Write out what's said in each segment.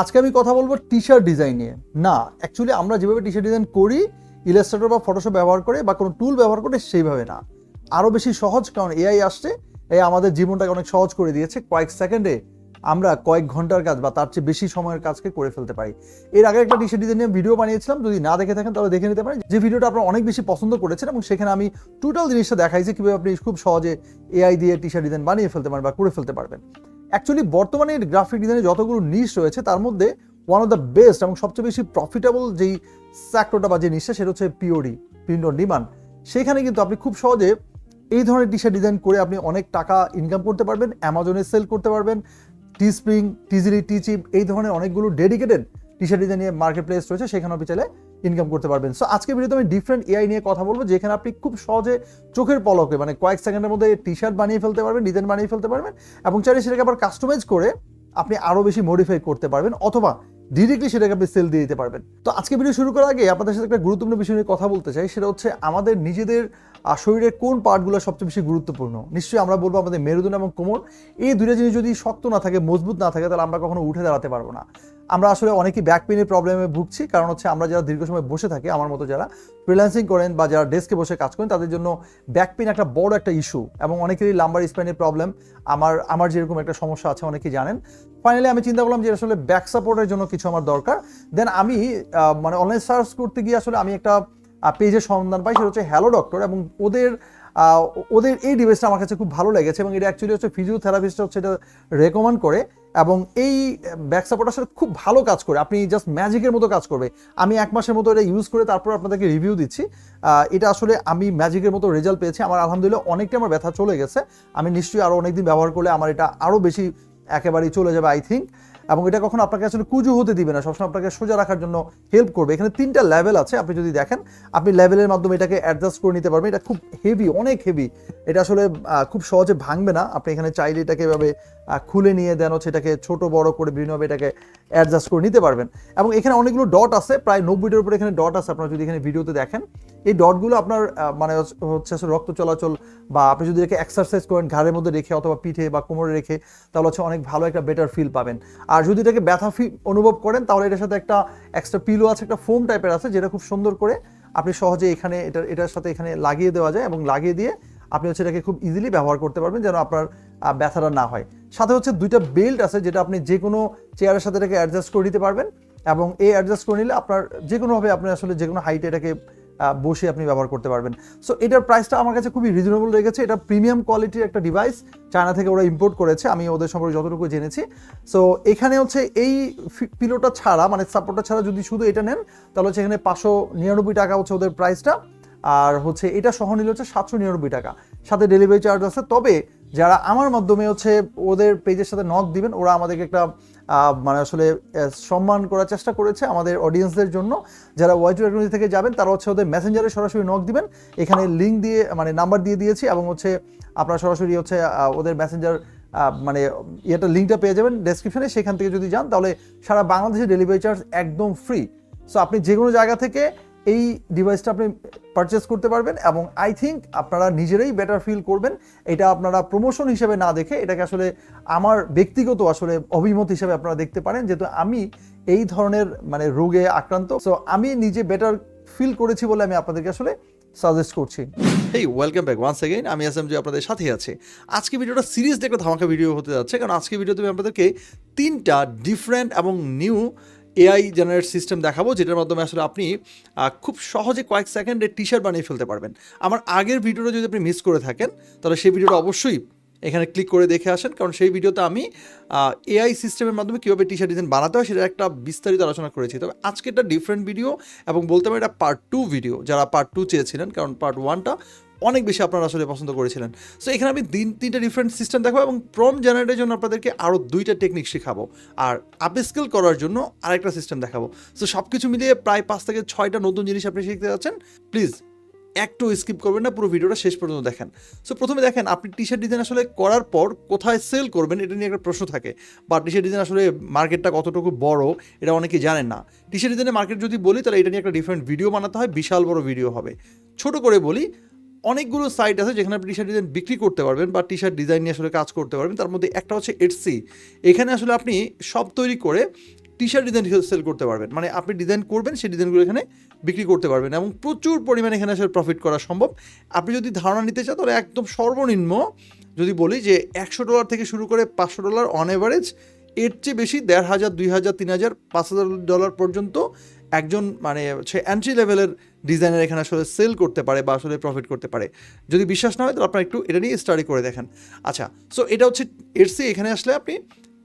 আজকে আমি কথা বলব টি শার্ট ডিজাইন নিয়ে। না অ্যাকচুয়ালি আমরা যেভাবে টি শার্ট ডিজাইন করি ইলাস্ট্রেটর বা ফটোশপ ব্যবহার করে বা কোনো টুল ব্যবহার করে সেইভাবে না। আরও বেশি সহজ, কারণ এআই আসছে এই আমাদের জীবনটাকে অনেক সহজ করে দিয়েছে। কয়েক সেকেন্ডে আমরা কয়েক ঘণ্টার কাজ বা তার চেয়ে বেশি সময়ের কাজকে করে ফেলতে পারি। এর আগে একটা টি শার্ট ডিজাইন নিয়ে ভিডিও বানিয়েছিলাম, যদি না দেখে থাকেন তাহলে দেখে নিতে পারেন। যে ভিডিওটা আপনারা অনেক বেশি পছন্দ করেছেন এবং সেখানে আমি টোটাল জিনিসটা দেখাই যে কীভাবে আপনি খুব সহজে এআই দিয়ে টি শার্ট ডিজাইন বানিয়ে ফেলতে পারেন বা করে ফেলতে পারবেন। অ্যাকচুয়ালি বর্তমানে গ্রাফিক ডিজাইনে যতগুলো নিশ রয়েছে, তার মধ্যে ওয়ান অফ দ্য বেস্ট এবং সবচেয়ে বেশি প্রফিটেবল যেই সেক্টরটা বা যে নিশটা সেটা হচ্ছে পিওডি প্রিন্ট অন ডিমান্ড সেখানে কিন্তু আপনি খুব সহজে এই ধরনের টি শার্ট ডিজাইন করে আপনি অনেক টাকা ইনকাম করতে পারবেন অ্যামাজনে সেল করতে পারবেন টি স্প্রিং টিজিলি টি চিপ এই ধরনের অনেকগুলো ডেডিকেটেড টি শার্ট ডিজাইন নিয়ে মার্কেট প্লেস রয়েছে, সেখানে আপনি চাইলে ইনকাম করতে পারবেন। সো আজকে ভিডিওতে আমি ডিফারেন্ট এআই নিয়ে কথা বলব, যেখানে আপনি খুব সহজে চোখের পলকে মানে কয়েক সেকেন্ডের মধ্যে টি শার্ট বানিয়ে ফেলতে পারবেন ডিজাইন বানিয়ে ফেলতে পারবেন এবং চাইলে সেটাকে আবার কাস্টমাইজ করে আপনি আরও বেশি মডিফাই করতে পারবেন অথবা ডিরেক্টলি সেটাকে আপনি সেল দিয়ে দিতে পারবেন। তো আজকে ভিডিও শুরু করার আগে আপনাদের সাথে একটা গুরুত্বপূর্ণ বিষয় নিয়ে কথা বলতে চাই, সেটা হচ্ছে আমাদের নিজেদের শরীরের কোন পার্টগুলো সবচেয়ে বেশি গুরুত্বপূর্ণ? নিশ্চয়ই আমরা বলব আমাদের মেরুদণ্ড এবং কোমর। এই দুটো জিনিস যদি শক্ত না থাকে, মজবুত না থাকে, তাহলে আমরা কখনো উঠে দাঁড়াতে পারব না। আমরা আসলে অনেকেই ব্যাক পেনের প্রবলেমে ভুগছি, কারণ হচ্ছে আমরা যারা দীর্ঘ সময় বসে থাকি, আমার মতো যারা ফ্রিল্যান্সিং করেন বা যারা ডেস্কে বসে কাজ করেন, তাদের জন্য ব্যাক পেন একটা বড় একটা ইস্যু এবং অনেকেরই লাম্বার স্পাইনের প্রবলেম আমার আমার যেরকম একটা সমস্যা আছে, অনেকেই জানেন। ফাইনালি আমি চিন্তা করলাম যে আসলে ব্যাক সাপোর্টের জন্য কিছু আমার দরকার। দেন আমি মানে অনলাইন সার্চ করতে গিয়ে আসলে আমি একটা পেজের সন্ধান পাই, সেটা হচ্ছে হ্যালো ডক্টর এবং ওদের ওদের এই ডিভাইসটা আমার কাছে খুব ভালো লেগেছে এবং এটা অ্যাকচুয়ালি হচ্ছে ফিজিওথেরাপিস্টরা হচ্ছে এটা রেকমেন্ড করে। এবং এই ব্যাক সাপোর্ট আসলে খুব ভালো কাজ করে। আপনি জাস্ট ম্যাজিকের মতো কাজ করবে। আমি এক মাসের মতো এটা ইউজ করে তারপর আপনাদেরকে রিভিউ দিচ্ছি। এটা আসলে আমি ম্যাজিকের মতো রেজাল্ট পেয়েছি। আমার আলহামদুলিল্লাহ অনেকটা আমার ব্যথা চলে গেছে। আমি নিশ্চয়ই আরও অনেকদিন ব্যবহার করলে আমার এটা আরও বেশি একেবারেই চলে যাবে আই থিঙ্ক এবং এটা কখনো আপনাকে আসলে কুজু হতে দিবে না। সবসময় আপনাকে সোজা রাখার জন্য হেল্প করবে। এখানে তিনটা লেভেল আছে, আপনি যদি দেখেন, আপনি লেভেলের মাধ্যমে এটাকে অ্যাডজাস্ট করে নিতে পারবেন। এটা খুব হেভি অনেক হেভি এটা আসলে খুব সহজে ভাঙবে না। আপনি এখানে চাইলে এটাকে এভাবে খুলে নিয়ে দেন, হচ্ছে এটাকে ছোট, বড় করে বিভিন্নভাবে এটাকে অ্যাডজাস্ট করে নিতে পারবেন। এবং এখানে অনেকগুলো ডট আছে, প্রায় নব্বইটার উপরে এখানে ডট আছে। আপনারা যদি এখানে ভিডিওতে দেখেন এই ডটগুলো আপনার মানে হচ্ছে রক্ত চলাচল বা আপনি যদি এটাকে এক্সারসাইজ করেন ঘাড়ের মধ্যে রেখে অথবা পিঠে বা কোমরে রেখে, তাহলে হচ্ছে অনেক ভালো একটা বেটার ফিল পাবেন। আর যদি এটাকে ব্যথা ফি অনুভব করেন, তাহলে এটার সাথে একটা এক্সট্রা পিলো আছে, একটা ফোম টাইপের আছে, যেটা খুব সুন্দর করে আপনি সহজে এখানে এটা, এটার সাথে এখানে লাগিয়ে দেওয়া যায় এবং লাগিয়ে দিয়ে আপনি হচ্ছে এটাকে খুব ইজিলি ব্যবহার করতে পারবেন যেন আপনার ব্যথাটা না হয়। সাথে হচ্ছে দুইটা বেল্ট আছে, যেটা আপনি যে কোনো চেয়ারের সাথে এটাকে অ্যাডজাস্ট করে দিতে পারবেন এবং এই অ্যাডজাস্ট করে নিলে আপনার যে কোনোভাবে আপনি আসলে যে কোনো হাইটে এটাকে বসে আপনি ব্যবহার করতে পারবেন। সো এটার প্রাইসটা আমার কাছে খুবই রিজনেবল লেগেছে। এটা প্রিমিয়াম কোয়ালিটির একটা ডিভাইস চায়না থেকে ওরা ইম্পোর্ট করেছে। আমি ওদের সম্পর্কে যতটুকু জেনেছি। সো এখানে হচ্ছে এই পিলোটা ছাড়া মানে সাপোর্টটা ছাড়া যদি শুধু এটা নেন, তাহলে হচ্ছে এখানে পাঁচশো নিরানব্বই টাকা হচ্ছে ওদের প্রাইসটা আর হচ্ছে এটা সহ নিলে হচ্ছে সাতশো নিরানব্বই টাকা। সাথে ডেলিভারি চার্জ আছে। তবে যারা আমার মাধ্যমে হচ্ছে ওদের পেজের সাথে নক দিবেন, ওরা আমাদেরকে একটা মানে আসলে সম্মান করার চেষ্টা করেছে আমাদের অডিয়েন্সদের জন্য। যারা ওয়াই টু টেকনোলজি থেকে যাবেন, তারা হচ্ছে ওদের মেসেঞ্জারে সরাসরি নক দিবেন। এখানে লিঙ্ক দিয়ে মানে নাম্বার দিয়ে দিয়েছি এবং হচ্ছে আপনারা সরাসরি হচ্ছে ওদের মেসেঞ্জার মানে ইয়েটা লিঙ্কটা পেয়ে যাবেন ডেসক্রিপশনে সেখান থেকে যদি যান, তাহলে সারা বাংলাদেশে ডেলিভারি চার্জ একদম ফ্রি সো আপনি যে কোনো জায়গা থেকে এই ডিভাইসটা আপনি পারচেস করতে পারবেন এবং আই থিঙ্ক আপনারা নিজেরাই বেটার ফিল করবেন। এটা আপনারা প্রমোশন হিসেবে না দেখে এটাকে আসলে আমার ব্যক্তিগত আসলে অভিমত হিসেবে আপনারা দেখতে পারেন, যেহেতু আমি এই ধরনের মানে রোগে আক্রান্ত। সো আমি নিজে বেটার ফিল করেছি বলে আমি আপনাদেরকে আসলে সাজেস্ট করছি। Hey welcome back once again আমি এস এম যে আপনাদের সাথেই আছে। আজকে ভিডিওটা সিরিজলি একটা ধামাকা ভিডিও হতে যাচ্ছে, কারণ আজকে ভিডিওতে আমি আপনাদেরকে তিনটা ডিফারেন্ট এবং নিউ এআই জেনারেট সিস্টেম দেখাবো, যেটার মাধ্যমে আসলে আপনি খুব সহজে কয়েক সেকেন্ডে টি শার্ট বানিয়ে ফেলতে পারবেন। আমার আগের ভিডিওটা যদি আপনি মিস করে থাকেন, তাহলে সেই ভিডিওটা অবশ্যই এখানে ক্লিক করে দেখে আসেন, কারণ সেই ভিডিওতে আমি এআই সিস্টেমের মাধ্যমে কীভাবে টি শার্ট ডিজাইন বানাতে হয় সেটা একটা বিস্তারিত আলোচনা করেছি। তবে আজকে একটা ডিফারেন্ট ভিডিও এবং বলতে পারি এটা পার্ট টু ভিডিও যারা পার্ট টু চেয়েছিলেন, কারণ পার্ট ওয়ানটা অনেক বেশি আপনারা আসলে পছন্দ করেছিলেন। সো এখানে আমি তিন, তিনটা ডিফারেন্ট সিস্টেম দেখাবো এবং প্রম জেনারেটের জন্য আপনাদেরকে আরও দুইটা টেকনিক শেখাবো। আর আপস্কিল করার জন্য আরেকটা সিস্টেম দেখাবো। সো সব কিছু মিলিয়ে প্রায় পাঁচ থেকে ছয়টা নতুন জিনিস আপনি শিখতে যাচ্ছেন। প্লিজ একটু স্কিপ করবেন না, পুরো ভিডিওটা শেষ পর্যন্ত দেখেন। সো প্রথমে দেখেন, আপনি টি শার্ট ডিজাইন আসলে করার পর কোথায় সেল করবেন এটা নিয়ে একটা প্রশ্ন থাকে। বা টি শার্ট ডিজাইন আসলে মার্কেটটা কতটুকু বড়, এটা অনেকে জানেন না। টি শার্ট ডিজাইনের মার্কেট যদি বলি, তাহলে এটা নিয়ে একটা ডিফারেন্ট ভিডিও বানাতে হয়, বিশাল বড় ভিডিও হবে। ছোট করে বলি অনেকগুলো সাইট আছে যেখানে আপনি টি শার্ট ডিজাইন বিক্রি করতে পারবেন বা টি শার্ট ডিজাইন নিয়ে আসলে কাজ করতে পারবেন। তার মধ্যে একটা হচ্ছে এটসি এখানে আসলে আপনি সব তৈরি করে টি শার্ট ডিজাইন সেল করতে পারবেন। মানে আপনি ডিজাইন করবেন, সেই ডিজাইনগুলো এখানে বিক্রি করতে পারবেন এবং প্রচুর পরিমাণে এখানে আসলে প্রফিট করা সম্ভব। আপনি যদি ধারণা নিতে চান, তাহলে একদম সর্বনিম্ন যদি বলি যে একশো ডলার থেকে শুরু করে পাঁচশো ডলার অন এভারেজ এর চেয়ে বেশি দেড় হাজার, দুই হাজার, তিন হাজার, পাঁচ হাজার ডলার পর্যন্ত একজন মানে হচ্ছে এন্ট্রি লেভেলের ডিজাইনার এখানে আসলে সেল করতে পারে বা আসলে প্রফিট করতে পারে। যদি বিশ্বাস না হয়, তাহলে আপনারা একটু এটা নিয়ে স্টাডি করে দেখেন। আচ্ছা সো এটা হচ্ছে এর চেয়ে এখানে আসলে আপনি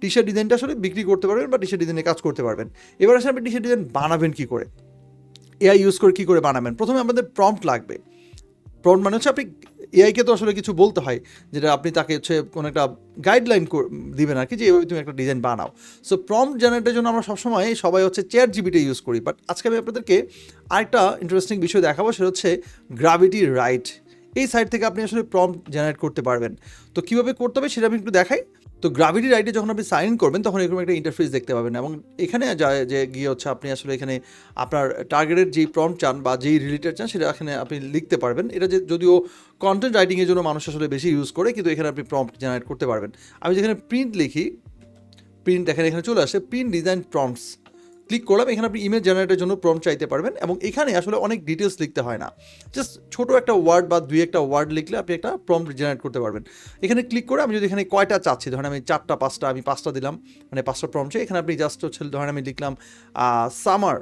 টি শার্ট ডিজাইনটা আসলে বিক্রি করতে পারবেন বা টি শার্ট ডিজাইনে কাজ করতে পারবেন। এবার আসলে আপনি টি শার্ট ডিজাইন বানাবেন কী করে? এআই ইউজ করে কী করে বানাবেন? প্রথমে আমাদের প্রম্পট লাগবে। প্রম্পট মানে হচ্ছে আপনি এআইকে তো আসলে কিছু বলতে হয়, যেটা আপনি তাকে হচ্ছে কোনো একটা গাইডলাইন দিবেন আর কি, যে এভাবে তুমি একটা ডিজাইন বানাও। সো প্রম্পট জেনারেটের জন্য আমরা সবসময় সবাই হচ্ছে চেয়ার জিবিটা ইউজ করি। বাট আজকে আমি আপনাদেরকে আরেকটা ইন্টারেস্টিং বিষয় দেখাবো, সেটা হচ্ছে গ্রাভিটি রাইট এই সাইট থেকে আপনি আসলে প্রম্পট জেনারেট করতে পারবেন। তো কীভাবে করতে হবে সেটা আমি একটু দেখাই। তো গ্রাভিটি রাইটে যখন আপনি সাইন করবেন, তখন এরকম একটা ইন্টারফেস দেখতে পাবেন এবং এখানে যা যে গিয়ে হচ্ছে আপনি আসলে এখানে আপনার টার্গেটের যেই প্রম চান বা যেই রিলেটেড চান, সেটা এখানে আপনি লিখতে পারবেন। এটা যে যদিও কন্টেন্ট রাইটিংয়ের জন্য মানুষ আসলে বেশি ইউজ করে, কিন্তু এখানে আপনি প্রম্পট জেনারেট করতে পারবেন। আমি যেখানে প্রিন্ট লিখি প্রিন্ট দেখেন এখানে চলে আসে প্রিন্ট ডিজাইন প্রম্পটস ক্লিক করলাম, এখানে আপনি ইমেজ জেনারেটের জন্য প্রম্পট চাইতে পারবেন এবং এখানে আসলে অনেক ডিটেলস লিখতে হয় না। জাস্ট ছোটো একটা ওয়ার্ড বা দুই একটা ওয়ার্ড লিখলে আপনি একটা প্রম্পট জেনারেট করতে পারবেন। এখানে ক্লিক করে আমি যদি এখানে কয়টা চাচ্ছি, ধরেন আমি চারটা, পাঁচটা, আমি পাঁচটা দিলাম মানে পাঁচটা প্রম্পট চাই, এখানে আপনি জাস্ট হচ্ছে, ধরেন আমি লিখলাম সামার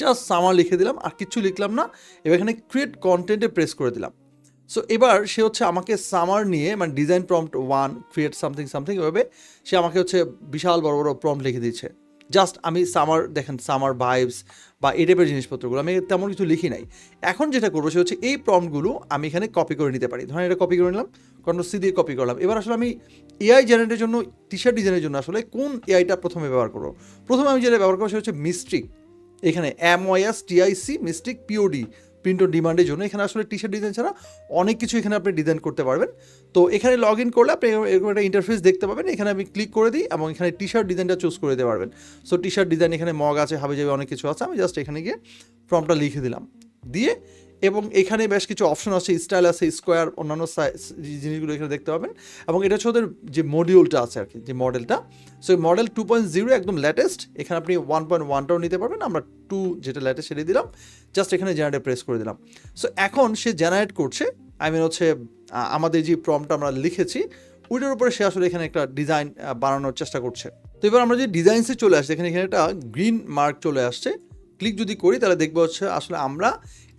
জাস্ট সামার লিখে দিলাম, আর কিছু লিখলাম না, এবার এখানে ক্রিয়েট কন্টেন্টে প্রেস করে দিলাম। সো এবার সে হচ্ছে আমাকে সামার নিয়ে মানে design prompt one create something something এভাবে সে আমাকে হচ্ছে বিশাল বড় বড় প্রম্পট লিখে দিচ্ছে জাস্ট আমি সামার দেখেন সামার ভাইবস বা এই টাইপের জিনিসপত্রগুলো আমি তেমন কিছু লিখি নাই। এখন যেটা করব সে হচ্ছে এই প্রমগুলো আমি এখানে কপি করে নিতে পারি। ধরেন এটা কপি করে নিলাম কন্ট্রোল সি দিয়ে কপি করলাম। এবার আসলে আমি এআই জেনারেটের জন্য টি শার্ট ডিজাইনের জন্য আসলে কোন এআইটা প্রথমে ব্যবহার করব? প্রথমে আমি যেটা ব্যবহার করব সে হচ্ছে মিস্ট্রিক এখানে M Y S T I C mystic POD print on ডিমান্ডের জন্য। এখানে আসলে টি শার্ট ডিজাইন ছাড়া অনেক কিছু এখানে আপনি ডিজাইন করতে পারবেন। তো এখানে লগ ইন করলে আপনি এরকম একটা ইন্টারফেস দেখতে পাবেন। এখানে আমি ক্লিক করে দিই এবং এখানে টি শার্ট ডিজাইনটা চুজ করে দিতে পারবেন। সো টি শার্ট ডিজাইন এখানে মগ আছে হাবে যাবে অনেক কিছু আছে। আমি জাস্ট এখানে গিয়ে ফর্মটা লিখে দিলাম। দিয়ে এবং এখানে বেশ কিছু অপশন আছে স্টাইল আছে স্কোয়ার অন্যান্য জিনিসগুলো এখানে দেখতে পাবেন। এবং এটা হচ্ছে ওদের যে মডিউলটা আছে আর কি, যে মডেলটা so model two point zero একদম লেটেস্ট এখানে আপনি ওয়ান পয়েন্ট ওয়ানটাও নিতে পারবেন। আমরা টু যেটা লেটেস্ট সেটা দিলাম। জাস্ট এখানে জেনারেটে প্রেস করে দিলাম। সো এখন সে জেনারেট করছে আই মিন হচ্ছে আমাদের যে প্রমটা আমরা লিখেছি, ওইটার উপরে সে আসলে এখানে একটা ডিজাইন বানানোর চেষ্টা করছে। তো এবার আমরা যে ডিজাইনসে চলে আসছে, এখানে এখানে একটা গ্রিন মার্ক চলে আসছে। ক্লিক যদি করি, তাহলে দেখব হচ্ছে আসলে আমরা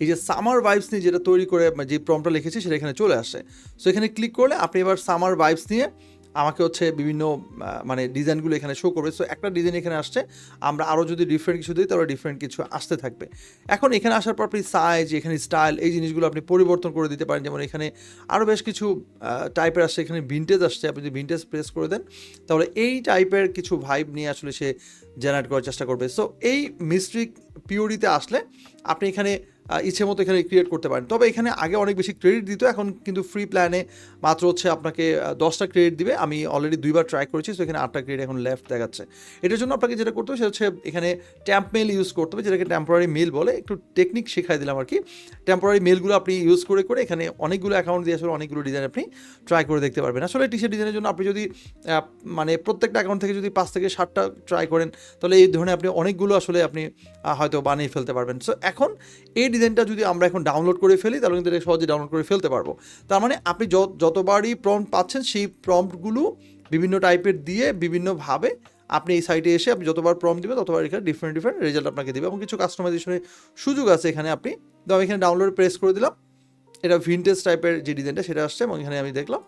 এই যে সামার ভাইবস নিয়ে যেটা তৈরি করে মানে যে প্রমটা লিখেছি সেটা এখানে চলে আসে। সো এখানে ক্লিক করলে আপনি এবার সামার ভাইবস নিয়ে আমাকে হচ্ছে বিভিন্ন মানে ডিজাইনগুলো এখানে শো করবে। সো একটা ডিজাইন এখানে আসছে, আমরা আরও যদি ডিফারেন্ট কিছু দিই, তাহলে ডিফারেন্ট কিছু আসতে থাকবে। এখন এখানে আসার পর আপনি সাইজ এখানে স্টাইল এই জিনিসগুলো আপনি পরিবর্তন করে দিতে পারেন। যেমন এখানে আরও বেশ কিছু টাইপের আসছে। এখানে ভিনটেজ আসছে। আপনি যদি ভিনটেজ প্রেস করে দেন, তাহলে এই টাইপের কিছু ভাইব নিয়ে আসলে সে জেনারেট করার চেষ্টা করবে। সো এই মিস্ট্রিক পিওরিতে আসলে আপনি এখানে ইচ্ছে মতো এখানে ক্রিয়েট করতে পারেন। তবে এখানে আগে অনেক বেশি ক্রেডিট দিত, এখন কিন্তু ফ্রি প্ল্যানে মাত্র হচ্ছে আপনাকে দশটা ক্রেডিট দিবে। আমি অলরেডি দুইবার ট্রাই করেছি, তো এখানে আটটা ক্রেডিট এখন লেফট দেখাচ্ছে। এটার জন্য আপনাকে যেটা করতে হবে, সেটা হচ্ছে এখানে ট্যাম্প মেল ইউজ করতে হবে, যেটাকে টেম্পোরারি মেল বলে। একটু টেকনিক শেখাই দিলাম আর কি টেম্পোরারি মেলগুলো আপনি ইউজ করে করে এখানে অনেকগুলো অ্যাকাউন্ট দিয়ে আসলে অনেকগুলো ডিজাইন আপনি ট্রাই করে দেখতে পারবেন। আসলে টি শার্ট ডিজাইনের জন্য আপনি যদি মানে প্রত্যেকটা অ্যাকাউন্ট থেকে যদি পাঁচ থেকে ষাটটা ট্রাই করেন, তাহলে এই ধরনের আপনি অনেকগুলো আসলে আপনি হয়তো বানিয়ে ফেলতে পারবেন। সো এখন এই ডিজাইনটা যদি আমরা এখন ডাউনলোড করে ফেলি, তাহলে কিন্তু এটা সহজে ডাউনলোড করে ফেলতে পারব। তার মানে আপনি যত যতবারই প্রম্পট পাচ্ছেন, সেই প্রম্পটগুলো বিভিন্ন টাইপের দিয়ে বিভিন্নভাবে আপনি এই সাইটে এসে আপনি যতবার প্রম্পট দিবেন, ততবার এখানে ডিফারেন্ট ডিফারেন্ট রেজাল্ট আপনাকে দেবে এবং কিছু কাস্টমাইজেশনের সুযোগ আছে এখানে আপনি। তো আমি এখানে ডাউনলোড প্রেস করে দিলাম। এটা ভিনটেজ টাইপের যে ডিজাইনটা সেটা আসছে এবং এখানে আমি দেখলাম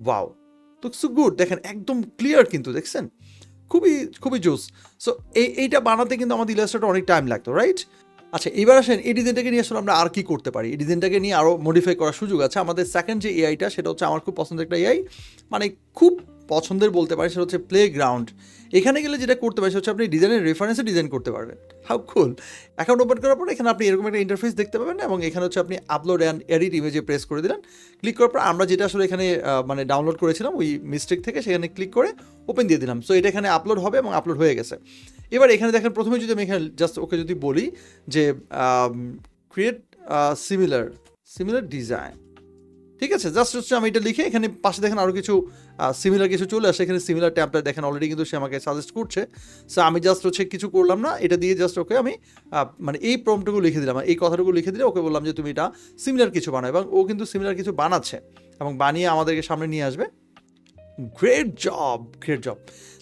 ওয়াও তো সু গুড দেখেন, একদম ক্লিয়ার কিন্তু, দেখছেন? খুবই খুবই জোস সো এই, এইটা বানাতে কিন্তু আমাদের ইলাস্ট্রেটর অনেক টাইম লাগতো রাইট আচ্ছা এবার আসেন এই ডিজাইনটাকে নিয়ে আসলে আমরা আর কি করতে পারি? এই ডিজাইনটাকে নিয়ে আরও মডিফাই করার সুযোগ আছে। আমাদের সেকেন্ড যে এআইটা সেটা হচ্ছে আমার খুব পছন্দের একটা এআই মানে খুব পছন্দের বলতে পারি, সেটা হচ্ছে প্লে গ্রাউন্ড এখানে গেলে যেটা করতে পারি, সেটা হচ্ছে আপনি ডিজাইনের রেফারেন্সে ডিজাইন করতে পারবেন। হাউ কুল অ্যাকাউন্ট ওপেন করার পর এখানে আপনি এরকম একটা ইন্টারফেস দেখতে পাবেন এবং এখানে হচ্ছে আপনি আপলোড অ্যান্ড এডিট ইমেজে প্রেস করে দিলেন। ক্লিক করার পর আমরা যেটা আসলে এখানে মানে ডাউনলোড করেছিলাম, ওই মিস্টেক থেকে সেখানে ক্লিক করে ওপেন দিয়ে দিলাম। সো এটা এখানে আপলোড হবে এবং আপলোড হয়ে গেছে। এবার এখানে দেখেন, প্রথমে যদি আমি এখানে জাস্ট ওকে যদি বলি যে ক্রিয়েট সিমিলার সিমিলার ডিজাইন ঠিক আছে? জাস্ট হচ্ছে আমি এটা লিখে এখানে পাশে দেখেন আরও কিছু সিমিলার কিছু চলে আসে। এখানে সিমিলার ট্যাবটা দেখেন অলরেডি কিন্তু সে আমাকে সাজেস্ট করছে। সো আমি জাস্ট হচ্ছে কিছু করলাম না। এটা দিয়ে জাস্ট ওকে আমি মানে এই প্রমটুকু লিখে দিলাম। এই কথাটুকু লিখে দিলে ওকে বললাম যে, তুমি এটা সিমিলার কিছু বানাও। এবং ও কিন্তু সিমিলার কিছু বানাচ্ছে এবং বানিয়ে আমাদেরকে সামনে নিয়ে আসবে। গ্রেট জব গ্রেট জব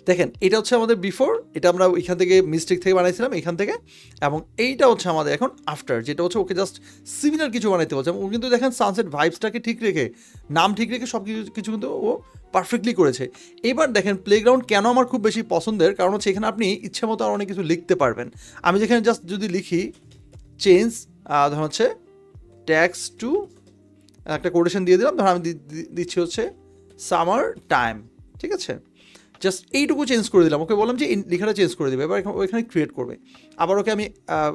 দেখেন, এটা হচ্ছে আমাদের বিফোর এটা আমরা এখান থেকে মিস্টেক থেকে বানাইছিলাম এখান থেকে, এবং এইটা হচ্ছে আমাদের এখন আফটার যেটা হচ্ছে ওকে জাস্ট সিমিলার কিছু বানাইতে বলছে ও কিন্তু দেখেন সানসেট ভাইবসটাকে ঠিক রেখে, নাম ঠিক রেখে সব কিছু কিছু কিন্তু ও পারফেক্টলি করেছে। এবার দেখেন প্লেগ্রাউন্ড কেন আমার খুব বেশি পছন্দের? কারণ হচ্ছে এখানে আপনি ইচ্ছে মতো আর অনেক কিছু লিখতে পারবেন। আমি যেখানে জাস্ট যদি লিখি চেঞ্জ ধরুন হচ্ছে ট্যাক্স টু একটা কোটেশন দিয়ে দিলাম, ধর আমি দিচ্ছি হচ্ছে সামার টাইম ঠিক আছে? জাস্ট এইটুকু চেঞ্জ করে দিলাম। ওকে বললাম যে লেখাটা চেঞ্জ করে দেবে, এবার ওইখানে ক্রিয়েট করবে। আবার ওকে আমি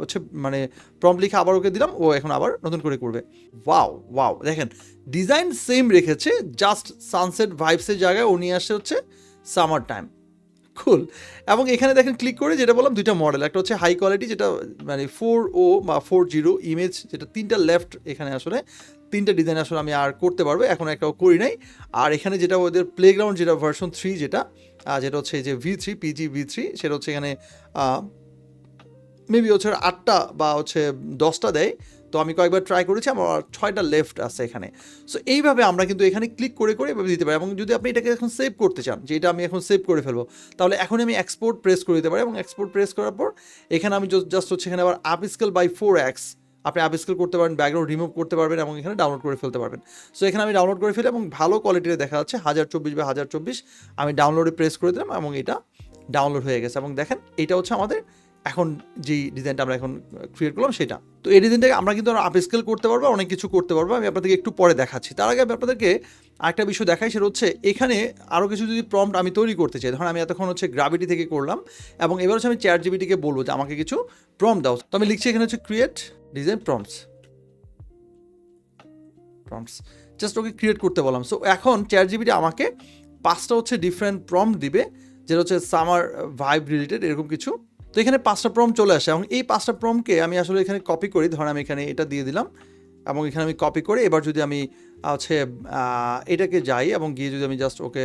হচ্ছে মানে প্রম লিখে আবার ওকে দিলাম, ও এখন আবার নতুন করে করবে। ওয়াও ওয়াও দেখেন ডিজাইন সেম রেখেছে জাস্ট সানসেট ভাইবসের জায়গায় ও নিয়ে আসছে হচ্ছে সামার টাইম কুল এবং এখানে দেখেন ক্লিক করে যেটা বললাম দুইটা মডেল একটা হচ্ছে হাই কোয়ালিটি যেটা মানে ফোর ও বা ফোর জিরো ইমেজ যেটা তিনটা লেফট এখানে আসলে, তিনটা ডিজাইন আসলে আমি আর করতে পারব, এখন একটাও করি নাই। আর এখানে যেটা ওদের প্লেগ্রাউন্ড যেটা ভার্সন থ্রি যেটা যেটা হচ্ছে যে V three PG V three সেটা হচ্ছে এখানে মেবি হচ্ছে আটটা বা হচ্ছে দশটা দেয়। তো আমি কয়েকবার ট্রাই করেছি, আমার ছয়টা লেফট আছে এখানে। সো এইভাবে আমরা কিন্তু এখানে ক্লিক করে করে এভাবে দিতে পারি। এবং যদি আপনি এটাকে এখন সেভ করতে চান, যে এটা আমি এখন সেভ করে ফেলব, তাহলে এখন আমি এক্সপোর্ট প্রেস করে দিতে পারি। এবং এক্সপোর্ট প্রেস করার পর, এখানে আমি জাস্ট হচ্ছে এখানে আবার upscale by four X আপনি আপ স্কেল করতে পারবেন ব্যাকগ্রাউন্ড রিমুভ করতে পারবেন এবং এখানে ডাউনলোড করে ফেলতে পারবেন। সো এখানে আমি ডাউনলোড করে ফেলি এবং ভালো কোয়ালিটির দেখা যাচ্ছে হাজার চব্বিশ বা হাজার চব্বিশ, আমি ডাউনলোডে প্রেস করে দিলাম এবং এটা ডাউনলোড হয়ে গেছে। এবং দেখেন, এটা হচ্ছে আমাদের এখন যেই ডিজাইনটা আমরা এখন ক্রিয়েট করলাম সেটা। তো এই ডিজাইনটাকে আমরা কিন্তু আরও আপস্কেল করতে পারব অনেক কিছু করতে পারব। আমি আপনাদেরকে একটু পরে দেখাচ্ছি। তার আগে আমি আপনাদেরকে আরেকটা বিষয় দেখাই, সেটা হচ্ছে এখানে আরও কিছু যদি প্রম্পট আমি তৈরি করতে চাই, ধরুন আমি এতক্ষণ হচ্ছে গ্রাভিটি থেকে করলাম, এবং এবার হচ্ছে আমি চ্যাট জিবিটিকে বলব যে আমাকে কিছু প্রম্পট দাও। তো আমি লিখছি এখানে হচ্ছে create design prompts prompts just okay create করতে বললাম। সো এখন চ্যাট জিবিটি আমাকে পাঁচটা হচ্ছে ডিফারেন্ট প্রম্পট দিবে, যেটা হচ্ছে সামার ভাইব রিলেটেড এরকম কিছু তো এখানে পাঁচটা প্রম চলে আসে এবং এই পাঁচটা প্রমকে আমি আসলে এখানে কপি করি। ধরেন আমি এখানে এটা দিয়ে দিলাম এবং এখানে আমি কপি করে এবার যদি আমি হচ্ছে এটাকে যাই এবং গিয়ে যদি আমি জাস্ট ওকে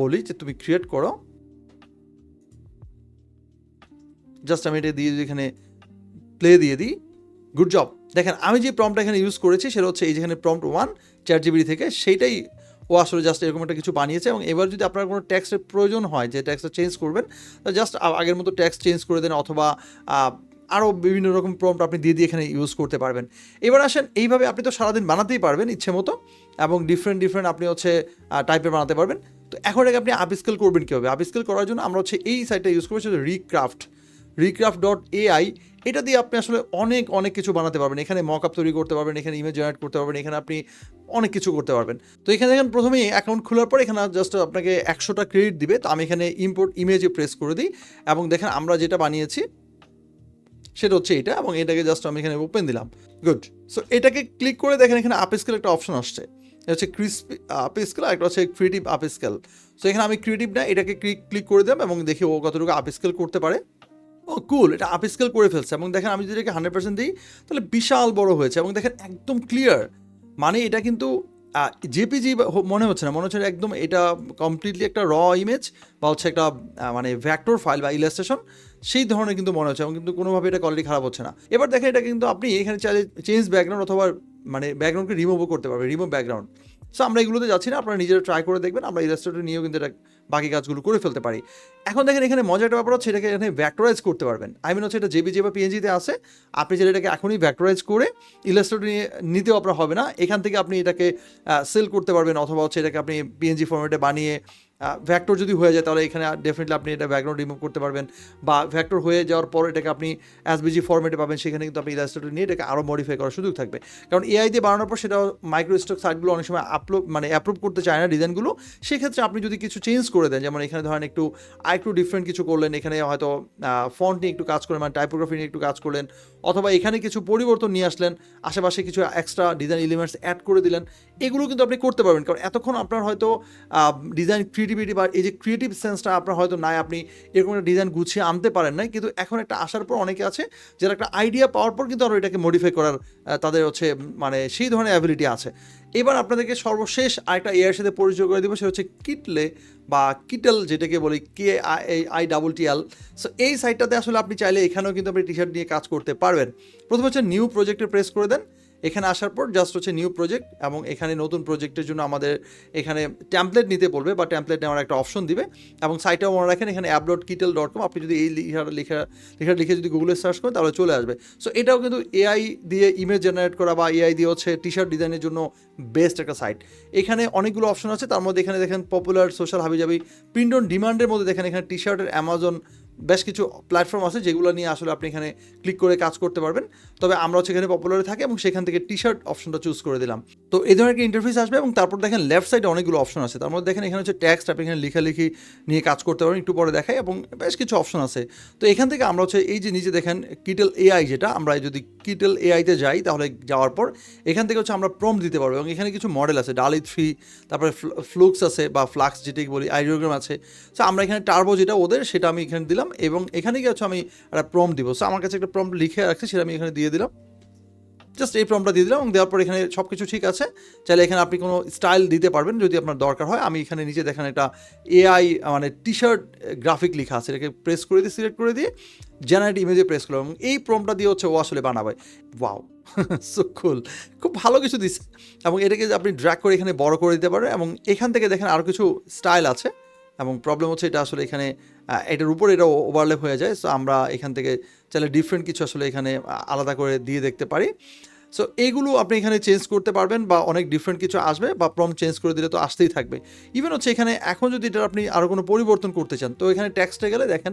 বলি যে তুমি ক্রিয়েট করো। জাস্ট আমি এটা দিয়ে যদি এখানে প্লে দিয়ে দিই গুড জব দেখেন আমি যে প্রম্পটা এখানে ইউজ করেছি সেটা হচ্ছে এই যেখানে প্রম্পট ওয়ান চার জিবি থেকে, সেইটাই ও আসলে জাস্ট এরকম একটা কিছু বানিয়েছে এবং এবার যদি আপনার কোনো ট্যাক্সের প্রয়োজন হয়, যে ট্যাক্সটা চেঞ্জ করবেন জাস্ট আগের মতো ট্যাক্স চেঞ্জ করে দেন অথবা আরও বিভিন্ন রকম প্রম্পট আপনি দিয়ে দিয়ে এখানে ইউজ করতে পারবেন। এবার আসেন, এইভাবে আপনি তো সারাদিন বানাতেই পারবেন ইচ্ছে মতো এবং ডিফারেন্ট ডিফারেন্ট আপনি হচ্ছে টাইপের বানাতে পারবেন। তো এখন আগে আপনি আপস্কেল করবেন কীভাবে? আপস্কেল করার জন্য আমরা হচ্ছে এই সাইটটা ইউজ করছি রিক্রাফট রিক্রাফট ডট এআই এটা দিয়ে আপনি আসলে অনেক অনেক কিছু বানাতে পারবেন। এখানে মক আপ তৈরি করতে পারবেন, এখানে ইমেজ জেনারেট করতে পারবেন, এখানে আপনি অনেক কিছু করতে পারবেন। তো এখানে দেখেন, প্রথমেই অ্যাকাউন্ট খোলার পর এখানে জাস্ট আপনাকে একশোটা ক্রেডিট দিবে। তো আমি এখানে ইম্পোর্ট ইমেজে প্রেস করে দিই এবং দেখেন, আমরা যেটা বানিয়েছি সেটা হচ্ছে এটা এবং এটাকে জাস্ট আমি এখানে ওপেন দিলাম। গুড সো এটাকে ক্লিক করে দেখেন, এখানে আপ স্কেল একটা অপশন আসছে। এটা হচ্ছে ক্রিসপি আপ স্কেল আর একটা হচ্ছে ক্রিয়েটিভ আপ স্কেল সো এখানে আমি ক্রিয়েটিভ না, এটাকে ক্লিক ক্লিক করে দিলাম এবং দেখি ও কতটুকু আপ স্কেল করতে পারে। ও কুল এটা আপ স্কেল করে ফেলছে। এবং দেখেন, আমি যদি এটাকে হান্ড্রেড পার্সেন্ট দিই, তাহলে বিশাল বড় হয়েছে। এবং দেখেন, একদম ক্লিয়ার মানে এটা কিন্তু জেপিজি মনে হচ্ছে না, মনে হচ্ছে একদম এটা কমপ্লিটলি একটা র ইমেজ বা হচ্ছে একটা মানে ভ্যাক্টর ফাইল বা ইলাস্ট্রেশন সেই ধরনের কিন্তু মনে হচ্ছে। এবং কিন্তু কোনোভাবে এটা কোয়ালিটি খারাপ হচ্ছে না। এবার দেখেন, এটা কিন্তু আপনি এখানে চাইলে চেঞ্জ ব্যাকগ্রাউন্ড অথবা মানে ব্যাকগ্রাউন্ডকে রিমুভও করতে পারবেন রিমুভ ব্যাকগ্রাউন্ড সো আমরা এগুলোতে যাচ্ছি না, আপনারা নিজেরা ট্রাই করে দেখবেন, আমরা ইলাস্ট্রেটর নিয়েও কিন্তু এটা বাকি কাজগুলো করে ফেলতে পারি। এখন দেখেন এখানে মজার একটা ব্যাপার হচ্ছে এটাকে এখানে ভ্যাক্টরাইজ করতে পারবেন। আই মিন হচ্ছে এটা জেবিজি বা পিএনজিতে আছে। আপনি যেটা এটাকে এখনই ভ্যাক্টরাইজ করে ইলাস্ট্রেটর নিয়ে নিতেও আপনার হবে না। এখান থেকে আপনি এটাকে সেল করতে পারবেন অথবা হচ্ছে এটাকে আপনি পিএনজি ফর্মেটে বানিয়ে ভ্যাক্টর যদি হয়ে যায়, তাহলে এখানে ডেফিনেটলি আপনি এটা ব্যাকগ্রাউন্ড রিমুভ করতে পারবেন বা ভ্যাক্টর হয়ে যাওয়ার পর এটাকে আপনি অ্যাসবিজি ফর্মেটে পাবেন, সেখানে কিন্তু আপনি ইলাস্ট্রেটর নিয়ে এটাকে আরও মডিফাই করার সুযোগ থাকবে। কারণ এআই দিয়ে বানানোর পর সেটা মাইক্রো স্টক সাইটগুলো অনেক সময় আপলোড মানে অ্যাপ্রুভ করতে চায় না ডিজাইনগুলো সেক্ষেত্রে আপনি যদি কিছু চেঞ্জ করে দেন, যেমন এখানে ধরেন একটু আর একটু ডিফারেন্ট কিছু করলেন, এখানে হয়তো ফন্ট নিয়ে একটু কাজ করলেন মানে টাইপোগ্রাফি নিয়ে একটু কাজ করলেন, অথবা এখানে কিছু পরিবর্তন নিয়ে আসলেন, আশেপাশে কিছু এক্সট্রা ডিজাইন এলিমেন্টস অ্যাড করে দিলেন, এগুলো কিন্তু আপনি করতে পারবেন। কারণ এতক্ষণ আপনার হয়তো ডিজাইন ক্রিয়েটিভিটি বা এই যে ক্রিয়েটিভ সেন্সটা আপনার হয়তো নাই, আপনি এরকম একটা ডিজাইন গুছিয়ে আনতে পারেন নাই, কিন্তু এখন একটা আসার পর অনেকে আছে, যারা একটা আইডিয়া পাওয়ার পর কিন্তু আরও এটাকে মডিফাই করার তাদের হচ্ছে মানে সেই ধরনের অ্যাবিলিটি আছে। এবার আপনাদেরকে সর্বশেষ আরেকটা এআর সাথে পরিচয় করে দেবো সে হচ্ছে কিটলে বা কিটেল যেটাকে বলি K I double T L so এই সাইটটাতে আসলে আপনি চাইলে এখানেও কিন্তু আপনি টি শার্ট নিয়ে কাজ করতে পারবেন। প্রথমে হচ্ছে নিউ প্রজেক্টে প্রেস করে দেন। এখানে আসার পর জাস্ট হচ্ছে নিউ প্রজেক্ট এবং এখানে নতুন প্রজেক্টের জন্য আমাদের এখানে ট্যাম্পলেট নিতে বলবে বা ট্যাম্পলেট নেওয়ার একটা অপশন দিবে এবং সাইটটাও মনে রাখেন, এখানে app dot Kittl dot com আপনি যদি এই লেখা লেখা লেখা, লিখে যদি গুগলে সার্চ করেন তাহলে চলে আসবে। সো এটাও কিন্তু এআই দিয়ে ইমেজ জেনারেট করা বা এআই দিয়ে হচ্ছে টি শার্ট ডিজাইনের জন্য বেস্ট একটা সাইট এখানে অনেকগুলো অপশন আছে, তার মধ্যে এখানে দেখেন পপুলার সোশ্যাল হাবিজাবি প্রিন্ট অন ডিমান্ডের মধ্যে দেখেন এখানে টি শার্টের অ্যামাজন বেশ কিছু প্ল্যাটফর্ম আছে যেগুলো নিয়ে আসলে আপনি এখানে ক্লিক করে কাজ করতে পারবেন। তবে আমরা হচ্ছে এখানে পপুলারে থাকি এবং সেখান থেকে টি শার্ট অপশনটা চুজ করে দিলাম। তো এই ধরনের একটা ইন্টারফেস আসবে এবং তারপর দেখেন লেফট সাইডে অনেকগুলো অপশন আছে। তার মধ্যে দেখেন এখানে হচ্ছে ট্যাক্সট আপনি এখানে লেখালেখি নিয়ে কাজ করতে পারেন, একটু পরে দেখাই এবং বেশ কিছু অপশন আছে। তো এখান থেকে আমরা হচ্ছে এই যে নিচে দেখেন কিটেল এআই যেটা, আমরা যদি কিটেল এআইতে যাই তাহলে যাওয়ার পর এখান থেকে হচ্ছে আমরা প্রম দিতে পারব এবং এখানে কিছু মডেল আছে ডালি থ্রি তারপরে ফ্লুক্স আছে বা ফ্লাক্স যেটাকে বলি আইডিওগ্রাম আছে। তো আমরা এখানে টার্বো যেটা ওদের, সেটা আমি এখানে দিলাম এবং এখানে গিয়ে হচ্ছে আমি একটা প্রম দিব। সো আমার কাছে একটা প্রম লিখে রাখছি, সেটা আমি এখানে দিয়ে দিলাম। জাস্ট এই প্রমটা দিয়ে দিলাম এবং দেওয়ার পর এখানে সব কিছু ঠিক আছে। চাইলে এখানে আপনি কোনো স্টাইল দিতে পারবেন যদি আপনার দরকার হয়। আমি এখানে নিচে দেখেন একটা এআই মানে টি শার্ট গ্রাফিক লেখা আছে। এটাকে প্রেস করে দিয়ে সিলেক্ট করে দিয়ে জেনারেট ইমেজে প্রেস করলাম। এবং এই প্রমটা দিয়ে হচ্ছে ও আসলে বানাবে। ওয়াও সো খুব ভালো কিছু দিচ্ছে এবং এটাকে আপনি ড্র্যাক করে এখানে বড় করে দিতে পারেন। এবং এখান থেকে দেখেন আরও কিছু স্টাইল আছে। এবং প্রবলেম হচ্ছে এটা আসলে এখানে এটার উপর এটা ওভারলেপ হয়ে যায় সো আমরা এখান থেকে চাইলে ডিফারেন্ট কিছু আসলে এখানে আলাদা করে দিয়ে দেখতে পারি। সো এইগুলো আপনি এখানে চেঞ্জ করতে পারবেন বা অনেক ডিফারেন্ট কিছু আসবে বা প্রম চেঞ্জ করে দিলে তো আসতেই থাকবে। ইভেন হচ্ছে এখানে এখন যদি এটা আপনি আরও কোনো পরিবর্তন করতে চান, তো এখানে ট্যাক্সটা গেলে দেখেন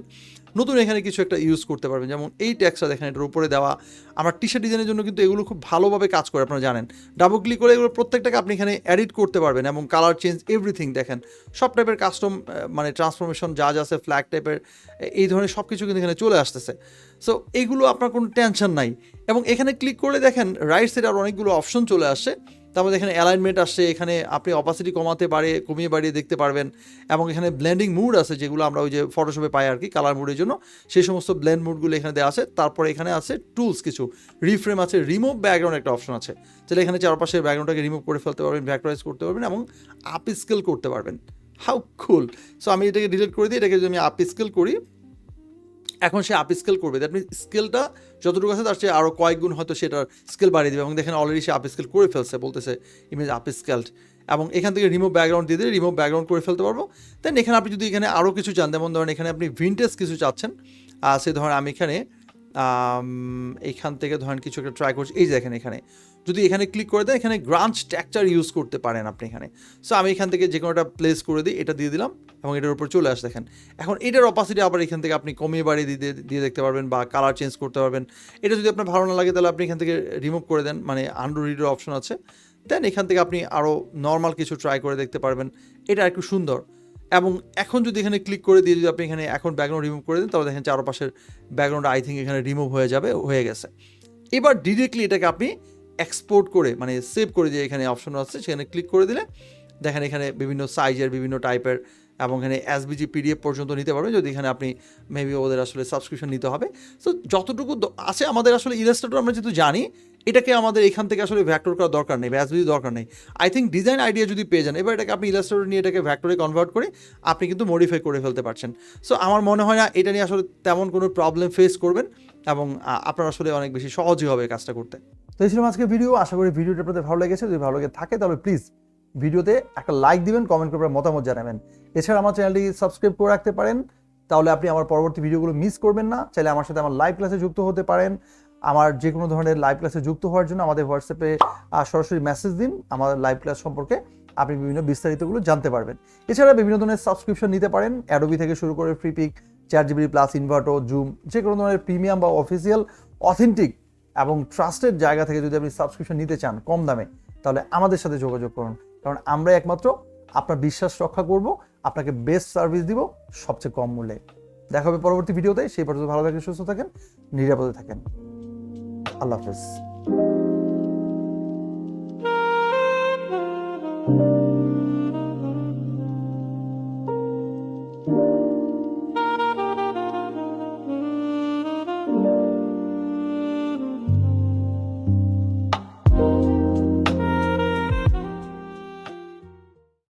নতুন এখানে কিছু একটা ইউজ করতে পারবেন। যেমন এই ট্যাক্সটা দেখেন, এটার উপরে দেওয়া। আমার টি শার্ট ডিজাইনের জন্য কিন্তু এগুলো খুব ভালোভাবে কাজ করে, আপনারা জানেন। ডাবল ক্লিক করে এগুলো প্রত্যেকটাকে আপনি এখানে এডিট করতে পারবেন এবং কালার চেঞ্জ এভরিথিং দেখেন। সব টাইপের কাস্টম মানে ট্রান্সফরমেশন যা যা আছে ফ্ল্যাগ টাইপের এই ধরনের সব কিছু কিন্তু এখানে চলে আসতেছে। সো এইগুলো আপনার কোনো টেনশন নাই। এবং এখানে ক্লিক করে দেখেন রাইট সাইডে আর অনেকগুলো অপশন চলে আসছে তারপরে এখানে অ্যালাইনমেন্ট আসছে এখানে আপনি অপাসিটি কমাতে পারে, কমিয়ে বাড়িয়ে দেখতে পারবেন। এবং এখানে ব্লেন্ডিং মুড আছে, যেগুলো আমরা ওই যে ফটোশপে পাই আর কি কালার মুডের জন্য। সেই সমস্ত ব্লেন্ড মুডগুলো এখানে দেওয়া আছে। তারপরে এখানে আছে টুলস কিছু। রিফ্রেম আছে রিমুভ ব্যাকগ্রাউন্ড একটা অপশন আছে। তাহলে এখানে চারপাশের ব্যাকগ্রাউন্ডটাকে রিমুভ করে ফেলতে পারবেন ভ্যাক্টরাইজ করতে পারবেন এবং আপ স্কেল করতে পারবেন। হাউ কুল সো আমি এটাকে ডিলিট করে দিই। এটাকে যদি আমি আপ স্কেল করি এখন সে আপ স্কেল করবে। আপনি স্কেলটা যতটুকু আছে, তার চেয়ে আরও কয়েক গুণ হয়তো সেটার স্কেল বাড়িয়ে দেবে। এবং দেখেন অলরেডি সে আপ স্কেল করে ফেলছে, বলতেছে ইমেজ আপ স্কেলড এবং এখান থেকে রিমুভ ব্যাকগ্রাউন্ড দিয়ে দিলে রিমুভ ব্যাকগ্রাউন্ড করে ফেলতে পারব। দেন এখানে আপনি যদি এখানে আরও কিছু চান, যেমন ধরেন এখানে আপনি ভিনটেজ কিছু চাচ্ছেন সে ধরেন আমি এখানে আম, এইখান থেকে ধরেন কিছু একটা ট্রাই করছি। এই যে দেখেন এখানে। যদি এখানে ক্লিক করে দেন এখানে গ্রাঞ্চ স্ট্রাকচার ইউজ করতে পারেন আপনি এখানে। সো আমি এখান থেকে যে কোনো একটা প্লেস করে দিই এটা দিয়ে দিলাম এবং এটার উপর চলে আসে দেখেন। এখন এটার অপাসিটি আবার এখান থেকে আপনি কমিয়ে বাড়িয়ে দিয়ে দিয়ে দেখতে পারবেন বা কালার চেঞ্জ করতে পারবেন। এটা যদি আপনার ভালো না লাগে তাহলে আপনি এখান থেকে রিমুভ করে দেন মানে আন্ডু রিডের অপশন আছে। দেন এখান থেকে আপনি আরও নর্মাল কিছু ট্রাই করে দেখতে পারবেন। এটা একটু সুন্দর। এবং এখন যদি এখানে ক্লিক করে দিয়ে যদি আপনি এখানে এখন ব্যাকগ্রাউন্ড রিমুভ করে দেন, তাহলে দেখেন চারপাশের ব্যাকগ্রাউন্ড আই থিঙ্ক এখানে রিমুভ হয়ে যাবে, হয়ে গেছে। এবার ডিরেক্টলি এটাকে আপনি এক্সপোর্ট করে মানে সেভ করে দিয়ে এখানে অপশন আসছে সেখানে ক্লিক করে দিলে দেখেন এখানে বিভিন্ন সাইজের বিভিন্ন টাইপের এবং এখানে এসবিজি পিডিএফ পর্যন্ত নিতে পারবেন। যদি এখানে আপনি মেবি ওদের আসলে সাবস্ক্রিপশন নিতে হবে। সো যতটুকু আছে আমাদের আসলে ইলাস্ট্রেটর আমরা যেহেতু জানি, এটাকে আমাদের এখান থেকে আসলে ভ্যাক্টর করার দরকার নেই, বা এসবিজি দরকার নেই। আই থিঙ্ক ডিজাইন আইডিয়া যদি পেয়ে যান, এবার এটাকে আপনি ইলাস্ট্রেটর নিয়ে এটাকে ভ্যাক্টরে কনভার্ট করে আপনি কিন্তু মডিফাই করে ফেলতে পারছেন। সো আমার মনে হয় না এটা নিয়ে আসলে তেমন কোনো প্রবলেম ফেস করবেন এবং আপনার আসলে অনেক বেশি সহজই হবে কাজটা করতে। তো এই ছিল আজকে ভিডিও আশা করি ভিডিওটা আপনাদের ভালো লেগেছে। যদি ভালো লেগে থাকে, তাহলে প্লিজ ভিডিওতে একটা লাইক দিবেন কমেন্ট করে মতামত জানাবেন। এছাড়া আমার চ্যানেলটি সাবস্ক্রাইব করে রাখতে পারেন। তাহলে আপনি আমার পরবর্তী ভিডিওগুলো মিস করবেন না। চাইলে আমার সাথে আমার লাইভ ক্লাসে যুক্ত হতে পারেন। আমার যে কোনো ধরনের লাইভ ক্লাসে যুক্ত হওয়ার জন্য আমাদের হোয়াটসঅ্যাপে সরাসরি মেসেজ দিন। আমাদের লাইভ ক্লাস সম্পর্কে আপনি বিভিন্ন বিস্তারিতগুলো জানতে পারবেন। এছাড়া বিভিন্ন ধরনের সাবস্ক্রিপশন নিতে পারেন। অ্যাডোবি থেকে শুরু করে ফ্রিপিক চার জিবি প্লাস ইনভার্টো জুম যে কোনো ধরনের প্রিমিয়াম বা অফিসিয়াল অথেন্টিক এবং ট্রাস্টেড জায়গা থেকে যদি আপনি সাবস্ক্রিপশন নিতে চান কম দামে, তাহলে আমাদের সাথে যোগাযোগ করুন। কারণ আমরা একমাত্র আপনার বিশ্বাস রক্ষা করব। আপনাকে বেস্ট সার্ভিস দিব সবচেয়ে কম মূল্যে। দেখা হবে পরবর্তী ভিডিওতে। সেই পর্যন্ত ভালো থাকেন, সুস্থ থাকেন, নিরাপদে থাকেন। আল্লাহ হাফেজ।